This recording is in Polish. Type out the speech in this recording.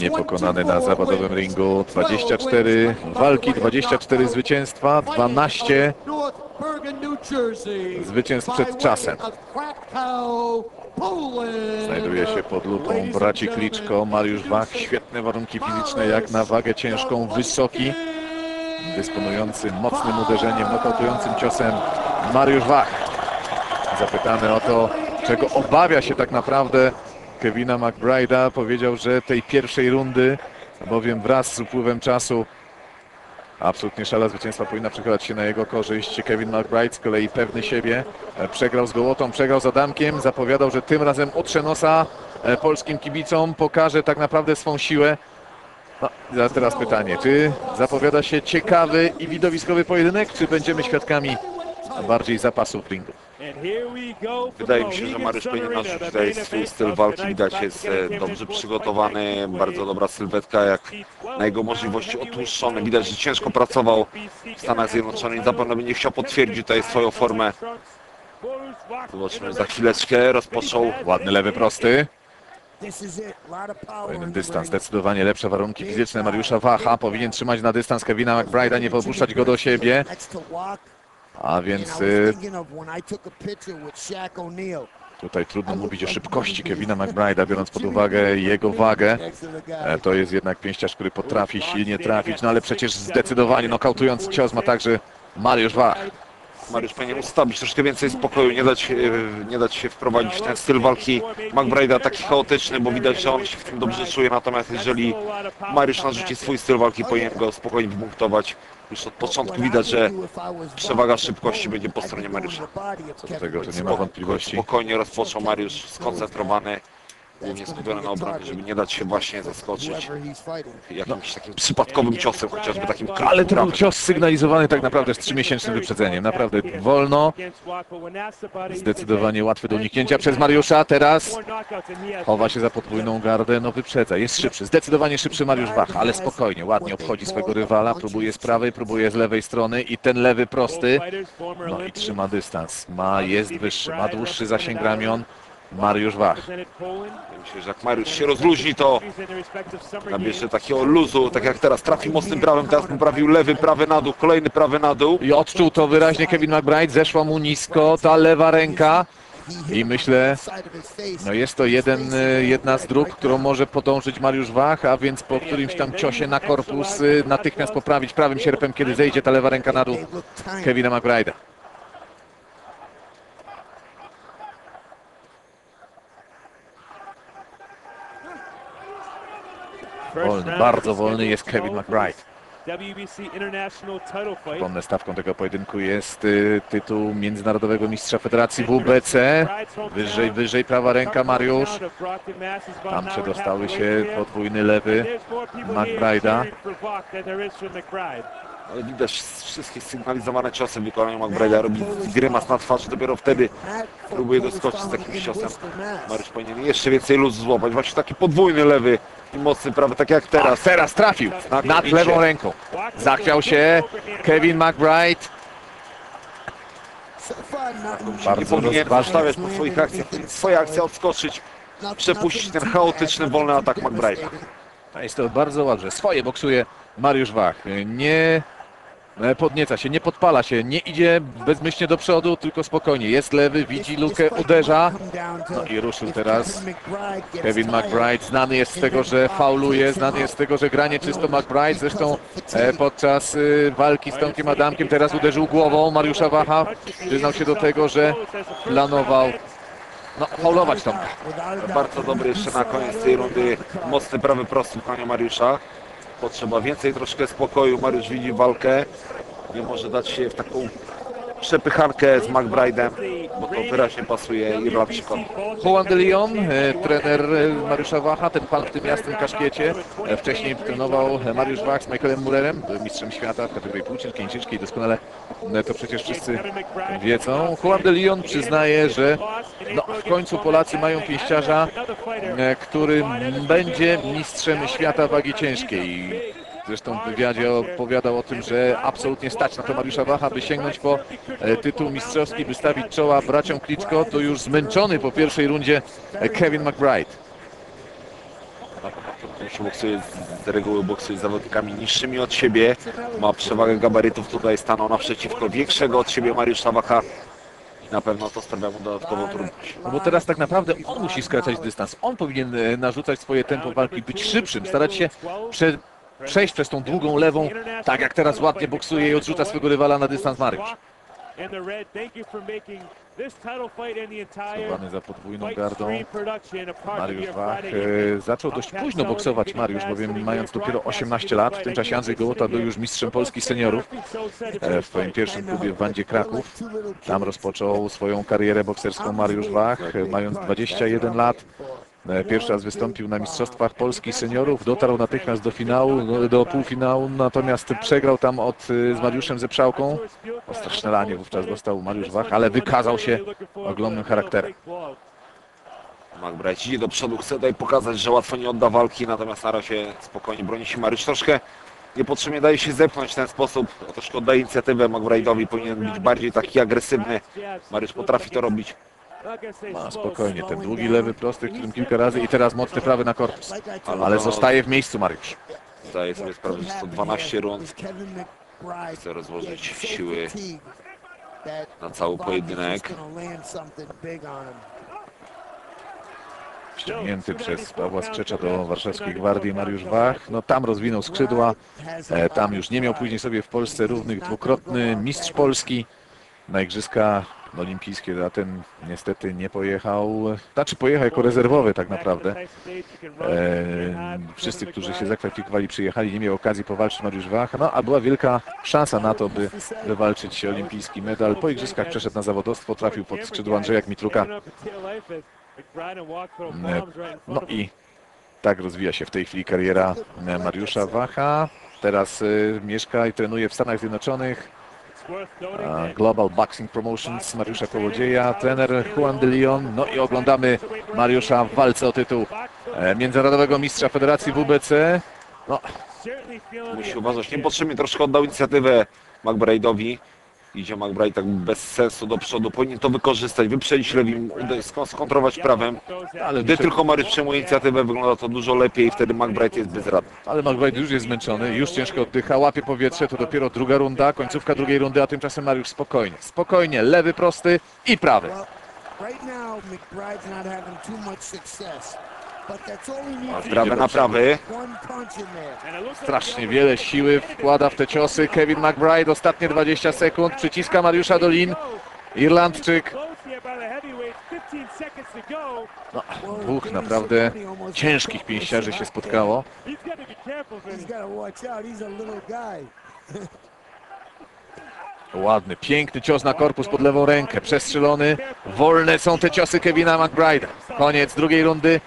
Niepokonany na 24 zawodowym ringu. 24 12 walki, 24 zwycięstwa, 12 North Bergen, New Jersey. zwycięstw przed czasem. Znajduje się pod lupą braci Kliczko, Mariusz Wach. Świetne warunki fizyczne jak na wagę ciężką, wysoki, dysponujący mocnym uderzeniem, nokautującym ciosem Mariusz Wach. Zapytany o to, czego obawia się tak naprawdę Kevina McBride'a, powiedział, że tej pierwszej rundy, bowiem wraz z upływem czasu absolutnie szala zwycięstwa powinna przechylać się na jego korzyść. Kevin McBride z kolei pewny siebie, przegrał z Gołotą, przegrał z Adamkiem, zapowiadał, że tym razem utrze nosa e, polskim kibicom, pokaże tak naprawdę swą siłę. No, teraz pytanie, czy zapowiada się ciekawy i widowiskowy pojedynek, czy będziemy świadkami bardziej zapasów ringu? Wydaje mi się, że Mariusz powinien narzucić tutaj swój styl walki. Widać, jest e, dobrze przygotowany, bardzo dobra sylwetka, jak na jego możliwości otłuszczone. Widać, że ciężko pracował w Stanach Zjednoczonych i zapewne będzie chciał potwierdzić tutaj swoją formę. Zobaczymy za chwileczkę. Rozpoczął Ładny lewy prosty, the dystans, zdecydowanie lepsze warunki fizyczne Mariusza Wacha. Powinien trzymać na dystans Kevina McBride'a, nie podpuszczać go do siebie. A więc y, tutaj trudno mówić o szybkości Kevina McBride'a, biorąc pod uwagę jego wagę. E, To jest jednak pięściarz, który potrafi silnie trafić, no ale przecież zdecydowanie nokautujący cios ma także Mariusz Wach. Mariusz powinien ustawić troszkę więcej spokoju, nie dać, e, nie dać się wprowadzić w ten styl walki McBride'a taki chaotyczny, bo widać, że on się w tym dobrze czuje, natomiast jeżeli Mariusz narzuci swój styl walki, powinien go spokojnie wypunktować. Już od początku widać, że przewaga szybkości będzie po stronie Mariusza. Co do tego to nie ma wątpliwości. Spokojnie rozpoczął Mariusz, skoncentrowany, głównie skupiony na obronie, żeby nie dać się właśnie zaskoczyć jakimś takim przypadkowym ciosem, chociażby takim Ale to był cios sygnalizowany tak naprawdę z trzymiesięcznym wyprzedzeniem. Naprawdę wolno, zdecydowanie łatwy do uniknięcia przez Mariusza. Teraz chowa się za podwójną gardę, no wyprzedza, jest szybszy, zdecydowanie szybszy Mariusz Wach, ale spokojnie, ładnie obchodzi swego rywala, próbuje z prawej, próbuje z lewej strony i ten lewy prosty, no i trzyma dystans. Ma, jest wyższy, ma dłuższy zasięg ramion Mariusz Wach. Myślę, że jak Mariusz się rozluźni, to nabierze takiego luzu, tak jak teraz. Trafi mocnym prawym, teraz poprawił lewy, prawy na dół, kolejny prawy na dół. I odczuł to wyraźnie Kevin McBride, zeszła mu nisko ta lewa ręka i myślę, no jest to jeden, jedna z dróg, którą może podążyć Mariusz Wach, a więc po którymś tam ciosie na korpus y, natychmiast poprawić prawym sierpem, kiedy zejdzie ta lewa ręka na dół Kevina McBride'a. Wolny, bardzo wolny jest Kevin McBride. Przypomnę, stawką tego pojedynku jest y, tytuł międzynarodowego mistrza Federacji WBC. Wyżej, wyżej prawa ręka Mariusz. Tam przedostały się podwójny lewy McBride'a. Ale widać wszystkie sygnalizowane ciosy w wykonaniu McBride'a. Robi grymas na twarzy, dopiero wtedy próbuje doskoczyć z takim ciosem. Mariusz powinien jeszcze więcej luzu złapać. Właśnie taki podwójny lewy i mocny prawy, tak jak Teraz, teraz. teraz trafił nad lewą ręką. Zachwiał się Kevin McBride. Bardzo powinien zostawiać po swoich akcjach. Swoje akcje odskoczyć, przepuścić ten chaotyczny, wolny atak McBride'a. Jest to bardzo ładne. Swoje boksuje Mariusz Wach. Nie podnieca się, nie podpala się, nie idzie bezmyślnie do przodu, tylko spokojnie. Jest lewy, widzi lukę, uderza. No i ruszył teraz Kevin McBride. Znany jest z tego, że fauluje, znany jest z tego, że granie czysto McBride. Zresztą e, podczas y, walki z Tomkiem Adamkiem teraz uderzył głową Mariusza Wacha. Przyznał się do tego, że planował no, faulować Tomka. Bardzo dobry jeszcze na koniec tej rundy. Mocny prawy prosty wykonaniu Mariusza. Potrzeba więcej troszkę spokoju. Mariusz widzi walkę. Nie może dać się w taką przepychankę z McBride'em, bo to wyraźnie pasuje Irlandczykowi. Juan de Leon, e, trener e, Mariusza Wacha, ten pan w tym jasnym kaszkiecie. E, Wcześniej trenował Mariusz Wach z Michaelem Murerem, mistrzem świata w kategorii półciężkiej, ciężkiej, doskonale to przecież wszyscy wiedzą. Juan de Leon przyznaje, że no, w końcu Polacy mają pięściarza, który będzie mistrzem świata wagi ciężkiej. Zresztą w wywiadzie opowiadał o tym, że absolutnie stać na to Mariusza Wacha, by sięgnąć po e, tytuł mistrzowski, by stawić czoła braciom Klitschko. To już zmęczony po pierwszej rundzie e, Kevin McBride. się boksuje z reguły boksuje z zawodnikami niższymi od siebie. Ma przewagę gabarytów, tutaj stanął naprzeciwko większego od siebie Mariusza Wacha. I na pewno to sprawia mu dodatkową trudność. No bo teraz tak naprawdę on musi skracać dystans. On powinien e, narzucać swoje tempo walki, być szybszym, starać się prze, przejść przez tą długą lewą, tak jak teraz ładnie boksuje i odrzuca swego rywala na dystans Mariusz. Schowany za podwójną gardą. Mariusz Wach e, zaczął dość późno boksować Mariusz, bowiem mając dopiero 18 lat, w tym czasie Andrzej Gołota był już mistrzem Polski seniorów e, w swoim pierwszym klubie w Wandzie Kraków. Tam rozpoczął swoją karierę bokserską Mariusz Wach, e, mając 21 lat. E, Pierwszy raz wystąpił na Mistrzostwach Polski seniorów, dotarł natychmiast do finału, no, do półfinału, natomiast przegrał tam od, e, z Mariuszem Zeprzałką. Ostre strzelanie wówczas dostał Mariusz Wach, ale wykazał się ogromnym charakterem. McBride idzie do przodu, chce tutaj pokazać, że łatwo nie odda walki, natomiast na razie spokojnie broni się Mariusz. Troszkę niepotrzebnie daje się zepchnąć w ten sposób, troszkę oddaje inicjatywę McBride'owi, powinien być bardziej taki agresywny. Mariusz potrafi to robić. Ma spokojnie, ten długi lewy prosty, którym kilka razy i teraz mocny prawy na korpus. Ale zostaje w miejscu Mariusz. Zdaje sobie sprawę, że to 12 rund. Chce rozłożyć siły na cały pojedynek. Ściągnięty przez Pawła Skrzecza do warszawskiej gwardii Mariusz Wach. No tam rozwinął skrzydła. E, tam już nie miał później sobie w Polsce równych. Dwukrotny mistrz Polski na Igrzyska Olimpijskie, a ten niestety nie pojechał. Znaczy pojechał jako rezerwowy tak naprawdę. E, wszyscy, którzy się zakwalifikowali, przyjechali, nie miał okazji powalczyć Mariusz Wach, no a była wielka szansa na to, by wywalczyć olimpijski medal. Po igrzyskach przeszedł na zawodowstwo, trafił pod skrzydło Andrzeja Kmitruka. No i tak rozwija się w tej chwili kariera e, Mariusza Wacha. Teraz e, mieszka i trenuje w Stanach Zjednoczonych. Global Boxing Promotions Mariusza Kołodzieja, trener Juan de Leon. No i oglądamy Mariusza w walce o tytuł e, międzynarodowego mistrza Federacji WBC. No, Musi uważać, niepotrzebnie troszkę oddał inicjatywę McBride'owi. Idzie McBride tak bez sensu do przodu, powinien to wykorzystać, wyprzedzić lewim, skontrować prawem. ale, Gdy tylko Mariusz przejmuje inicjatywę, wygląda to dużo lepiej i wtedy McBride jest bezradny. ale McBride już jest zmęczony, już ciężko oddycha, łapie powietrze, to dopiero druga runda, końcówka drugiej rundy, a tymczasem Mariusz spokojnie, spokojnie, lewy prosty i prawy. A prawy na prawy. Strasznie wiele siły wkłada w te ciosy Kevin McBride. Ostatnie 20 sekund. Przyciska Mariusza Dolin. Irlandczyk. No, dwóch naprawdę ciężkich pięściarzy się spotkało. Ładny, piękny cios na korpus pod lewą rękę. Przestrzelony. Wolne są te ciosy Kevina McBride'a. Koniec drugiej rundy.